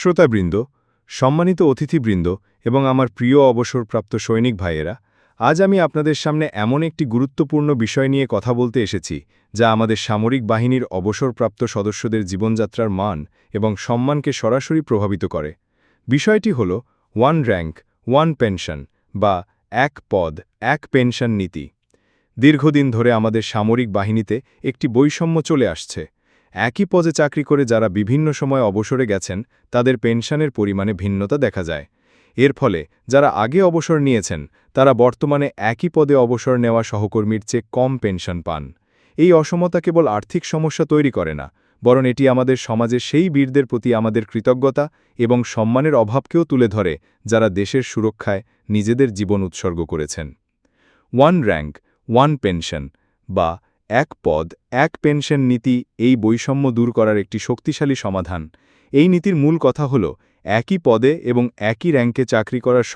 শ্রোতাবৃন্দ, সম্মানিত অতিথিবৃন্দ এবং আমার প্রিয় অবসরপ্রাপ্ত সৈনিক ভাইয়েরা, আজ আমি আপনাদের সামনে এমন একটি গুরুত্বপূর্ণ বিষয় নিয়ে কথা বলতে এসেছি, যা আমাদের সামরিক বাহিনীর অবসরপ্রাপ্ত সদস্যদের জীবনযাত্রার মান এবং সম্মানকে সরাসরি প্রভাবিত করে। বিষয়টি হল ওয়ান র্যাঙ্ক, ওয়ান পেনশন বা এক পদ, এক পেনশন নীতি। দীর্ঘদিন ধরে আমাদের সামরিক বাহিনীতে একটি বৈষম্য চলে আসছে। একই পদে চাকরি করে যারা বিভিন্ন সময় অবসরে গেছেন, তাদের পেনশনের পরিমাণে ভিন্নতা দেখা যায়। এর ফলে যারা আগে অবসর নিয়েছেন, তারা বর্তমানে একই পদে অবসর নেওয়া সহকর্মীর চেয়ে কম পেনশন পান। এই অসমতা কেবল আর্থিক সমস্যা তৈরি করে না, বরং এটি আমাদের সমাজে সেই বীরদের প্রতি আমাদের কৃতজ্ঞতা এবং সম্মানের অভাবকেও তুলে ধরে, যারা দেশের সুরক্ষায় নিজেদের জীবন উৎসর্গ করেছেন। ওয়ান র্যাঙ্ক, ওয়ান পেনশন বা এক পদ, এক পেনশন নীতি এই বৈষম্য দূর করার একটি শক্তিশালী সমাধান। এই নীতির মূল কথা হল, একই পদে এবং একই র্যাঙ্কে চাকরি করার